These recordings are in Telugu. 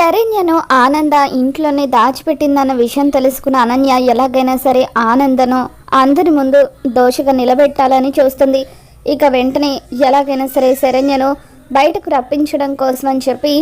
శరణ్యను ఆనంద ఇంట్లోనే దాచిపెట్టిందన్న విషయం తెలుసుకున్న అనన్య ఎలాగైనా సరే ఆనందను అందరి ముందు దోషగా నిలబెట్టాలని చూస్తుంది. ఇక వెంటనే ఎలాగైనా సరే శరణ్యను బయటకు రప్పించడం కోసం అని చెప్పి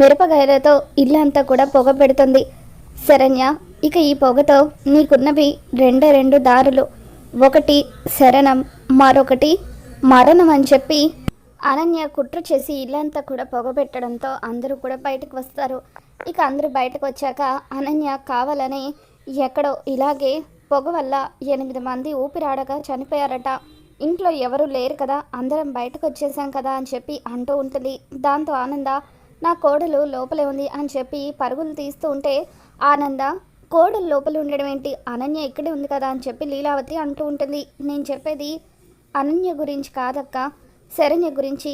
మిరపకాయలతో ఇల్లంతా కూడా పొగ పెడుతుంది. శరణ్య ఇక ఈ పొగతో నీకున్నవి రెండే రెండు దారులు. ఒకటి శరణం మరొకటి మరణం అని చెప్పి అనన్య కుట్ర చేసి ఇల్లంతా కూడా పొగబెట్టడంతో అందరూ కూడా బయటకు వస్తారు. ఇక అందరూ బయటకు వచ్చాక అనన్య కావాలని ఎక్కడో ఇలాగే పొగ వల్ల ఎనిమిది మంది ఊపిరాడగా చనిపోయారట. ఇంట్లో ఎవరు లేరు కదా అందరం బయటకు వచ్చేసాం కదా అని చెప్పి అంటూ ఉంటుంది. దాంతో ఆనంద నా కోడలు లోపలే ఉంది అని చెప్పి పరుగులు తీస్తూ ఉంటే ఆనంద కోడలు లోపల ఉండడం ఏంటి? అనన్య ఇక్కడే ఉంది కదా అని చెప్పి లీలావతి అంటూ ఉంటుంది. నేను చెప్పేది అనన్య గురించి కాదక్క. శరణ్య గురించి.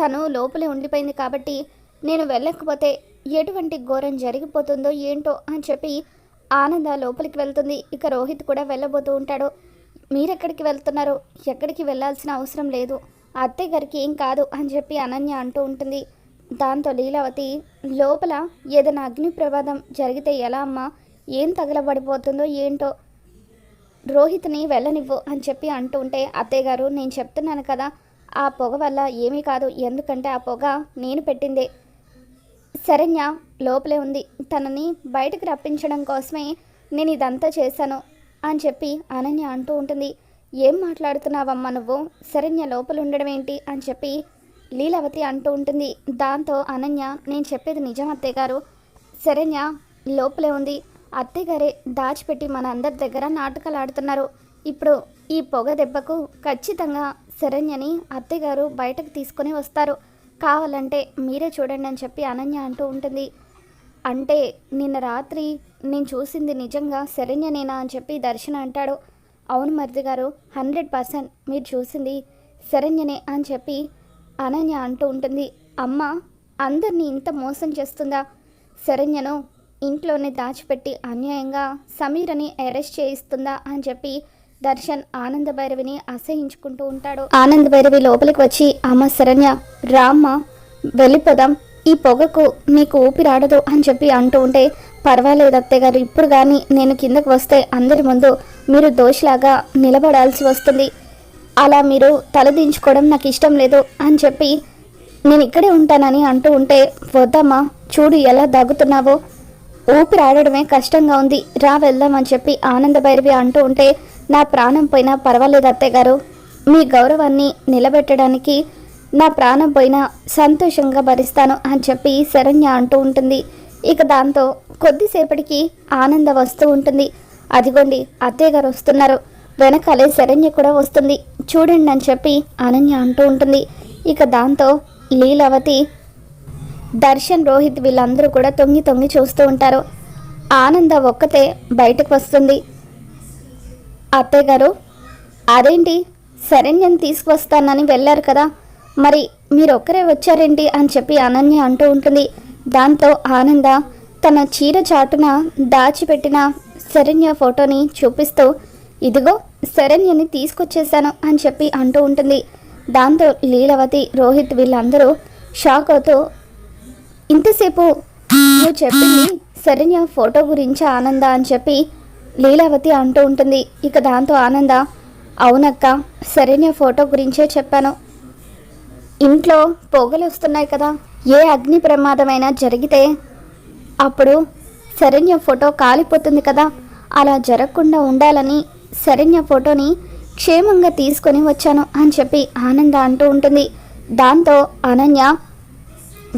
తను లోపలే ఉండిపోయింది కాబట్టి నేను వెళ్ళకపోతే ఎటువంటి ఘోరం జరిగిపోతుందో ఏంటో అని చెప్పి ఆనంద లోపలికి వెళ్తుంది. ఇక రోహిత్ కూడా వెళ్ళబోతూ ఉంటాడు. మీరెక్కడికి వెళ్తున్నారు? ఎక్కడికి వెళ్ళాల్సిన అవసరం లేదు. అత్తయ్య గారికి ఏం కాదు అని చెప్పి అనన్య అంటూ ఉంటుంది. దాంతో లీలావతి లోపల ఏదైనా అగ్ని ప్రమాదం జరిగితే ఎలా అమ్మా? ఏం తగలబడిపోతుందో ఏంటో రోహిత్ని వెళ్ళనివ్వు అని చెప్పి అంటూ ఉంటే అత్తయ్య గారు నేను చెప్తున్నాను కదా ఆ పొగ వల్ల ఏమీ కాదు ఎందుకంటే ఆ పొగ నేను పెట్టిందే. శరణ్య లోపలే ఉంది. తనని బయటకు రప్పించడం కోసమే నేను ఇదంతా చేశాను అని చెప్పి అనన్య అంటూ ఉంటుంది. ఏం మాట్లాడుతున్నావమ్మా నువ్వు? శరణ్య లోపల ఉండడం ఏంటి? అని చెప్పి లీలావతి అంటూ ఉంటుంది. దాంతో అనన్య నేను చెప్పేది నిజం అత్తయ్య గారు. శరణ్య లోపలే ఉంది. అత్తగారే దాచిపెట్టి మన అందరి దగ్గర నాటకాలు ఆడుతున్నారు ఇప్పుడు ఈ పొగ దెబ్బకు ఖచ్చితంగా శరణ్యని అత్తయ్యగారు బయటకు తీసుకొని వస్తారు. కావాలంటే మీరే చూడండి అని చెప్పి అనన్య అంటూ ఉంటుంది. అంటే నిన్న రాత్రి నేను చూసింది నిజంగా శరణ్యనేనా అని చెప్పి దర్శన అంటాడు. అవును మరిది గారు హండ్రెడ్ పర్సెంట్ మీరు చూసింది శరణ్యనే అని చెప్పి అనన్య అంటూ ఉంటుంది. అమ్మ అందరినీ ఇంత మోసం చేస్తుందా? శరణ్యను ఇంట్లోనే దాచిపెట్టి అన్యాయంగా సమీరని అరెస్ట్ చేయిస్తుందా అని చెప్పి దర్శన్ ఆనంద భైరవిని అసహించుకుంటూ ఉంటాడు. ఆనంద భైరవి లోపలికి వచ్చి అమ్మ శరణ్య రామ్మ వెళ్ళిపోదాం ఈ పొగకు నీకు ఊపిరాడదు అని చెప్పి అంటూ ఉంటే పర్వాలేదు అత్తయ్య గారు ఇప్పుడు కానీ నేను కిందకు వస్తే అందరి ముందు మీరు దోషిలాగా నిలబడాల్సి వస్తుంది. అలా మీరు తలదించుకోవడం నాకు ఇష్టం లేదు అని చెప్పి నేను ఇక్కడే ఉంటానని అంటూ ఉంటే వద్దమ్మా చూడు ఎలా దగ్గుతున్నావో ఊపిరి ఆడడమే కష్టంగా ఉంది. రా వెళ్దామని చెప్పి ఆనంద భైరవి అంటూ ఉంటే నా ప్రాణం పోయినా పర్వాలేదు అత్తయ్య గారు. మీ గౌరవాన్ని నిలబెట్టడానికి నా ప్రాణం పోయినా సంతోషంగా భరిస్తాను అని చెప్పి శరణ్య అంటూ ఉంటుంది. ఇక దాంతో కొద్దిసేపటికి ఆనంద వస్తూ ఉంటుంది. అదిగోండి అత్తయ్య గారు వస్తున్నారు. వెనకాలే శరణ్య కూడా వస్తుంది. చూడండి అని చెప్పి అనన్య అంటూ ఉంటుంది. ఇక దాంతో లీలావతి దర్శన్ రోహిత్ వీళ్ళందరూ కూడా తొంగి తొంగి చూస్తూ ఉంటారు. ఆనంద ఒక్కతే బయటకు వస్తుంది. అత్తయ్య గారు అదేంటి? శరణ్యని తీసుకువస్తానని వెళ్ళారు కదా. మరి మీరు ఒక్కరే వచ్చారేంటి? అని చెప్పి అనన్య అంటూ ఉంటుంది. దాంతో ఆనంద తన చీర చాటున దాచిపెట్టిన శరణ్య ఫోటోని చూపిస్తూ ఇదిగో శరణ్యని తీసుకొచ్చేసాను అని చెప్పి అంటూ ఉంటుంది. దాంతో లీలవతి రోహిత్ వీళ్ళందరూ షాక్ అవుతూ ఇంతసేపు నువ్వు చెప్పింది శరణ్య ఫోటో గురించి ఆనంద అని చెప్పి లీలావతి అంటూ ఉంటుంది. ఇక దాంతో ఆనంద అవునక్క శరణ్య ఫోటో గురించే చెప్పాను. ఇంట్లో పొగలు వస్తున్నాయి కదా ఏ అగ్ని ప్రమాదమైనా జరిగితే అప్పుడు శరణ్య ఫోటో కాలిపోతుంది కదా. అలా జరగకుండా ఉండాలని శరణ్య ఫోటోని క్షేమంగా తీసుకొని వచ్చాను అని చెప్పి ఆనంద అంటూ ఉంటుంది. దాంతో అనన్య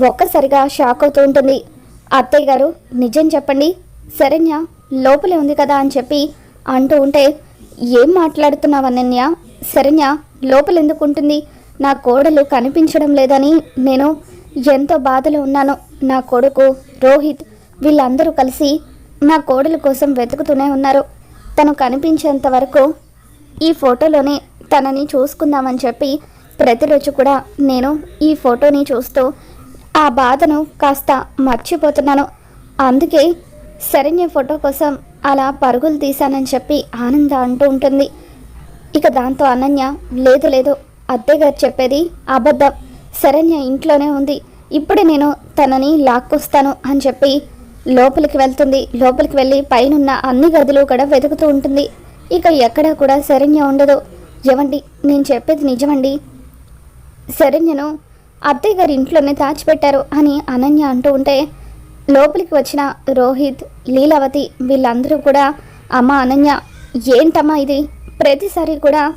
ఒక్కసారిగా షాక్ అవుతూ ఉంటుంది. అత్తయ్య గారు నిజం చెప్పండి. శరణ్య లోపలే ఉంది కదా అని చెప్పి అంటూ ఉంటే ఏం మాట్లాడుతున్నావు అనన్య? శరణ్య లోపల ఎందుకు ఉంటుంది? నా కోడలు కనిపించడం లేదని నేను ఎంతో బాధలో ఉన్నాను. నా కొడుకు రోహిత్ వీళ్ళందరూ కలిసి నా కోడల కోసం వెతుకుతూనే ఉన్నారు. తను కనిపించేంత వరకు ఈ ఫోటోలోనే తనని చూసుకుందామని చెప్పి ప్రతిరోజు కూడా నేను ఈ ఫోటోని చూస్తూ ఆ బాధను కాస్త మర్చిపోతున్నాను. అందుకే శరణ్య ఫోటో కోసం అలా పరుగులు తీశానని చెప్పి ఆనంద అంటూ ఉంటుంది. ఇక దాంతో అనన్య లేదు లేదు అత్తయ్య గారు చెప్పేది అబద్ధం. శరణ్య ఇంట్లోనే ఉంది. ఇప్పుడే నేను తనని లాక్కొస్తాను అని చెప్పి లోపలికి వెళ్తుంది. లోపలికి వెళ్ళి పైనున్న అన్ని గదులు కూడా వెతుకుతూ ఉంటుంది. ఇక ఎక్కడా కూడా శరణ్య ఉండదు. ఏవండి? నేను చెప్పేది నిజమండి? శరణ్యను అత్తయ్య గారి ఇంట్లోనే దాచిపెట్టారు అని అనన్య అంటూ ఉంటే లోపలికి వచ్చిన రోహిత్ లీలావతి వీళ్ళందరూ కూడా అమ్మ అనన్య ఏంటమ్మా ఇది? ప్రతిసారి కూడా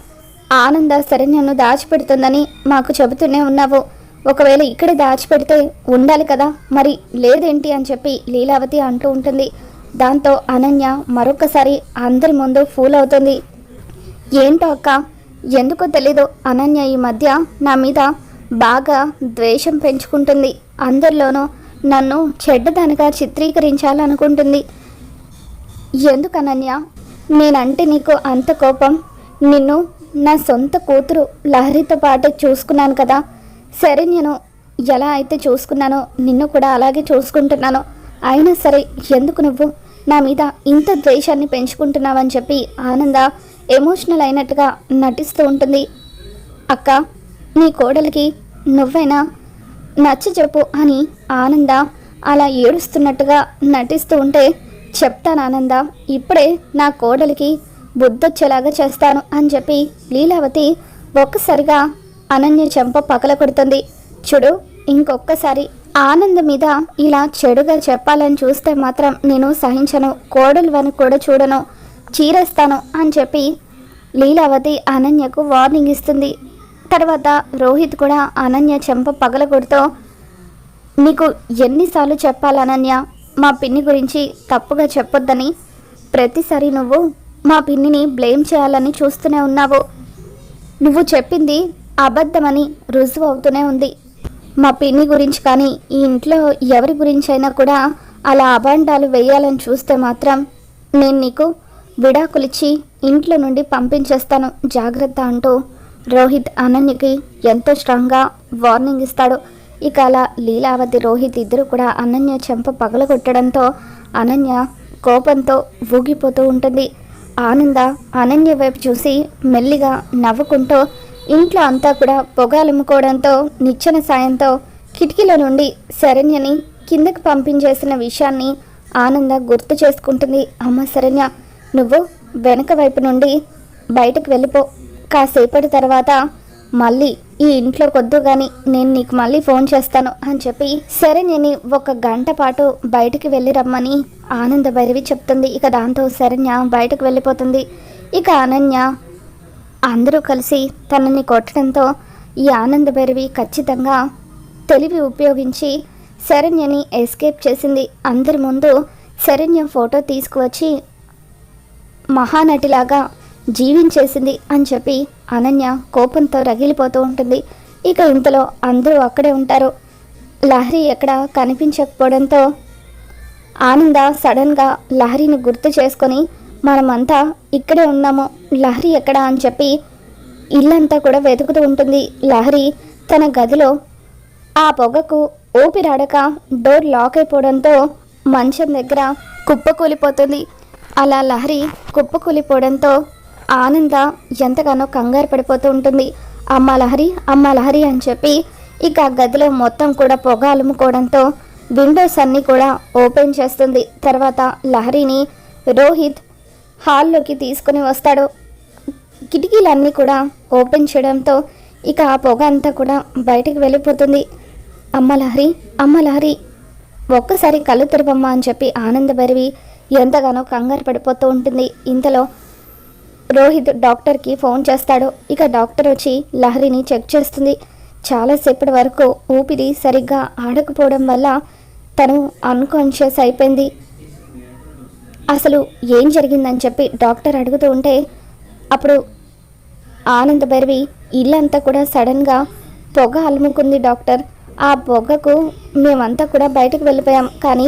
ఆనంద శరణ్యను దాచిపెడుతుందని మాకు చెబుతూనే ఉన్నావు. ఒకవేళ ఇక్కడ దాచిపెడితే ఉండాలి కదా? మరి లేదేంటి? అని చెప్పి లీలావతి అంటూ ఉంటుంది. దాంతో అనన్య మరొకసారి అందరి ముందు ఫూల్ అవుతుంది ఏంటో అక్క ఎందుకో తెలీదు. అనన్య ఈ మధ్య నా మీద బాగా ద్వేషం పెంచుకుంటుంది. అందరిలోనూ నన్ను చెడ్డదానిగా చిత్రీకరించాలనుకుంటుంది. ఎందుకనన్య నేనంటే నీకు అంత కోపం. నిన్ను నా సొంత కూతురు లహరితో పాటు చూసుకున్నాను కదా. సరే నేను ఎలా అయితే చూసుకున్నానో నిన్ను కూడా అలాగే చూసుకుంటున్నాను. అయినా సరే ఎందుకు నువ్వు నా మీద ఇంత ద్వేషాన్ని పెంచుకుంటున్నావని చెప్పి ఆనంద ఎమోషనల్ అయినట్టుగా నటిస్తూ ఉంటుంది. అక్క నీ కోడలికి నువ్వేనా? నచ్చ చెప్పు అని ఆనంద అలా ఏడుస్తున్నట్టుగా నటిస్తూ ఉంటే చెప్తాను ఆనంద ఇప్పుడే నా కోడలికి బుద్ధొచ్చేలాగా చేస్తాను అని చెప్పి లీలావతి ఒక్కసారిగా అనన్య చెంప పగల కొడుతుంది. చూడు ఇంకొక్కసారి ఆనంద మీద ఇలా చెడుగా చెప్పాలని చూస్తే మాత్రం నేను సహించను కోడలు కూడా చూడను చీరేస్తాను అని చెప్పి లీలావతి అనన్యకు వార్నింగ్ ఇస్తుంది. తర్వాత రోహిత్ కూడా అనన్య చెంప పగలగొడుతో నీకు ఎన్నిసార్లు చెప్పాలి అనన్య మా పిన్ని గురించి తప్పుగా చెప్పొద్దని. ప్రతిసారి నువ్వు మా పిన్నిని బ్లేమ్ చేయాలని చూస్తూనే ఉన్నావు. నువ్వు చెప్పింది అబద్ధమని రుజువు అవుతూనే ఉంది. మా పిన్ని గురించి కానీ ఈ ఇంట్లో ఎవరి గురించి అయినా కూడా అలా అభాండాలు వేయాలని చూస్తే మాత్రం నేను నీకు విడాకులిచ్చి ఇంట్లో నుండి పంపించేస్తాను జాగ్రత్త అంటూ రోహిత్ అనన్యకి ఎంతో స్ట్రాంగ్గా వార్నింగ్ ఇస్తాడు. ఇక అలా లీలావతి రోహిత్ ఇద్దరు కూడా అనన్య చెంప పగలగొట్టడంతో అనన్య కోపంతో ఊగిపోతూ ఉంటుంది. ఆనంద అనన్య వైపు చూసి మెల్లిగా నవ్వుకుంటూ ఇంట్లో అంతా కూడా పొగాలమ్ముకోవడంతో నిచ్చెన సాయంతో కిటికీల నుండి శరణ్యని కిందకు పంపించేసిన విషయాన్ని ఆనంద గుర్తు చేసుకుంటుంది. అమ్మ శరణ్య నువ్వు వెనక వైపు నుండి బయటకు వెళ్ళిపో. కాసేపటి తర్వాత మళ్ళీ ఈ ఇంట్లో కొద్దు కానీ నేను నీకు మళ్ళీ ఫోన్ చేస్తాను అని చెప్పి శరణ్యని ఒక గంట పాటు బయటికి వెళ్ళి రమ్మని ఆనంద భైరవి చెప్తుంది. ఇక దాంతో శరణ్య బయటకు వెళ్ళిపోతుంది. ఇక అనన్య అందరూ కలిసి తనని కొట్టడంతో ఈ ఆనంద భైరవి ఖచ్చితంగా తెలివి ఉపయోగించి శరణ్యని ఎస్కేప్ చేసింది. అందరి ముందు శరణ్య ఫోటో తీసుకువచ్చి మహానటిలాగా జీవించేసింది అని చెప్పి అనన్య కోపంతో రగిలిపోతూ ఉంటుంది. ఇక ఇంతలో అందరూ అక్కడే ఉంటారు. లహరి ఎక్కడ కనిపించకపోవడంతో ఆనంద సడన్గా లహరిని గుర్తు చేసుకొని మనమంతా ఇక్కడే ఉన్నాము. లహరి ఎక్కడ? అని చెప్పి ఇల్లంతా కూడా వెతుకుతూ ఉంటుంది. లహరి తన గదిలో ఆ పొగకు ఊపిరాడక డోర్ లాక్ అయిపోవడంతో మంచం దగ్గర కుప్పకూలిపోతుంది. అలా లహరి కుప్పకూలిపోవడంతో ఆనంద ఎంతగానో కంగారు పడిపోతూ ఉంటుంది. అమ్మ లహరి అమ్మ లహరి అని చెప్పి ఇక ఆ గదిలో మొత్తం కూడా పొగ అలుముకోవడంతో విండోస్ అన్నీ కూడా ఓపెన్ చేస్తుంది. తర్వాత లహరిని రోహిత్ హాల్లోకి తీసుకుని వస్తాడు. కిటికీలన్నీ కూడా ఓపెన్ చేయడంతో ఇక ఆ పొగ అంతా కూడా బయటకు వెళ్ళిపోతుంది. అమ్మ లహరి అమ్మ లహరి ఒక్కసారి కళ్ళు తెరవమ్మ అని చెప్పి ఆనందభరివి ఎంతగానో కంగారు పడిపోతూ ఉంటుంది. ఇంతలో రోహిత్ డాక్టర్కి ఫోన్ చేస్తాడు. ఇక డాక్టర్ వచ్చి లహరిని చెక్ చేస్తుంది. చాలాసేపటి వరకు ఊపిరి సరిగ్గా ఆడకపోవడం వల్ల తను అన్కాన్షియస్ అయిపోయింది. అసలు ఏం జరిగిందని చెప్పి డాక్టర్ అడుగుతూ ఉంటే అప్పుడు ఆనంద భైరవి ఇల్లంతా కూడా సడన్గా పొగ అలుముకుంది డాక్టర్. ఆ పొగకు మేమంతా కూడా బయటకు వెళ్ళిపోయాం. కానీ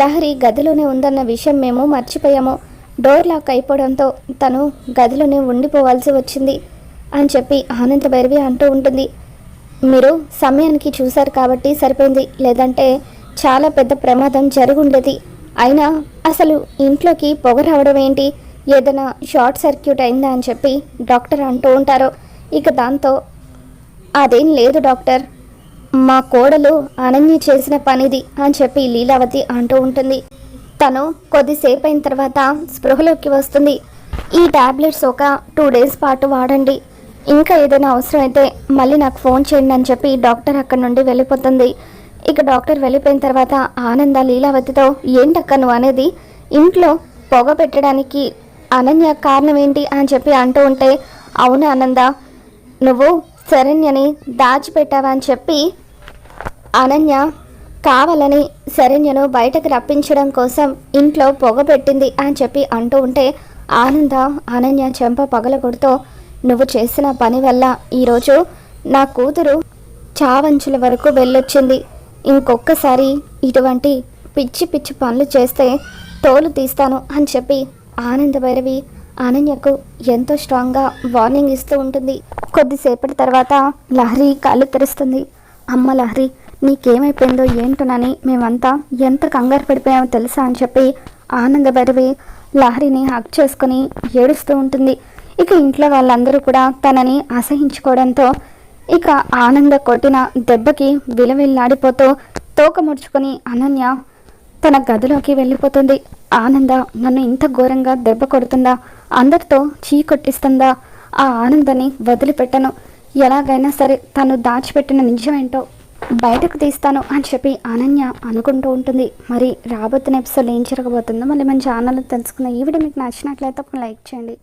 లహరి గదిలోనే ఉందన్న విషయం మేము మర్చిపోయాము. డోర్ లాక్ అయిపోవడంతో తను గదిలోనే ఉండిపోవాల్సి వచ్చింది అని చెప్పి ఆనంద భైరవి అంటూ ఉంటుంది. మీరు సమయానికి చూశారు కాబట్టి సరిపోయింది. లేదంటే చాలా పెద్ద ప్రమాదం జరుగుండేది. అయినా అసలు ఇంట్లోకి పొగ రావడం ఏంటి? ఏదైనా షార్ట్ సర్క్యూట్ అయిందా అని చెప్పి డాక్టర్ అంటూ ఉంటారు. ఇక దాంతో అదేం లేదు డాక్టర్. మా కోడలు అనన్య చేసిన పనిది అని చెప్పి లీలావతి అంటూ ఉంటుంది. తను కొద్దిసేపు అయిన తర్వాత స్పృహలోకి వస్తుంది. ఈ టాబ్లెట్స్ ఒక టూ డేస్ పాటు వాడండి. ఇంకా ఏదైనా అవసరం అయితే మళ్ళీ నాకు ఫోన్ చేయండి అని చెప్పి డాక్టర్ అక్కడి నుండి వెళ్ళిపోతుంది. ఇక డాక్టర్ వెళ్ళిపోయిన తర్వాత ఆనంద లీలావతితో ఏంటక్క నువ్వు అనేది ఇంట్లో పొగ పెట్టడానికి అనన్య కారణం ఏంటి? అని చెప్పి అంటూ ఉంటే అవును ఆనంద నువ్వు శరణ్యని దాచిపెట్టావా? అని చెప్పి అనన్య కావాలని శరణ్యను బయటకు రప్పించడం కోసం ఇంట్లో పొగ పెట్టింది అని చెప్పి అంటూ ఉంటే ఆనంద అనన్య చెంప పగలగొడుతో నువ్వు చేసిన పని వల్ల ఈరోజు నా కూతురు చావంచుల వరకు వెళ్ళొచ్చింది. ఇంకొక్కసారి ఇటువంటి పిచ్చి పిచ్చి పనులు చేస్తే తోలు తీస్తాను అని చెప్పి ఆనంద భైరవి అనన్యకు ఎంతో స్ట్రాంగ్గా వార్నింగ్ ఇస్తూ ఉంటుంది. కొద్దిసేపటి తర్వాత లహరి కళ్ళు తెరుస్తుంది. అమ్మ లహరి నీకేమైపోయిందో ఏంటోనని మేమంతా ఎంత కంగారు పడిపోయామో తెలుసా అని చెప్పి ఆనంద భైరవి లహరిని హక్ చేసుకొని ఏడుస్తూ ఉంటుంది. ఇక ఇంట్లో వాళ్ళందరూ కూడా తనని అసహించుకోవడంతో ఇక ఆనంద కొట్టిన దెబ్బకి విలవిల్లాడిపోతూ తోక ముడుచుకొని అనన్య తన గదిలోకి వెళ్ళిపోతుంది. ఆనంద నన్ను ఇంత ఘోరంగా దెబ్బ కొడుతుందా? అందరితో చీ కొట్టిస్తుందా? ఆ ఆనందని వదిలిపెట్టను. ఎలాగైనా సరే తను దాచిపెట్టిన నిజమేంటో బయటకు తీస్తాను అని చెప్పి అనన్య అనుకుంటూ ఉంటుంది. మరి రాబోతున్న ఎపిసోడ్ ఏం జరగబోతుందో మళ్ళీ మన ఛానల్ తెలుసుకున్న ఈ వీడియో మీకు నచ్చినట్లయితే ఒక లైక్ చేయండి.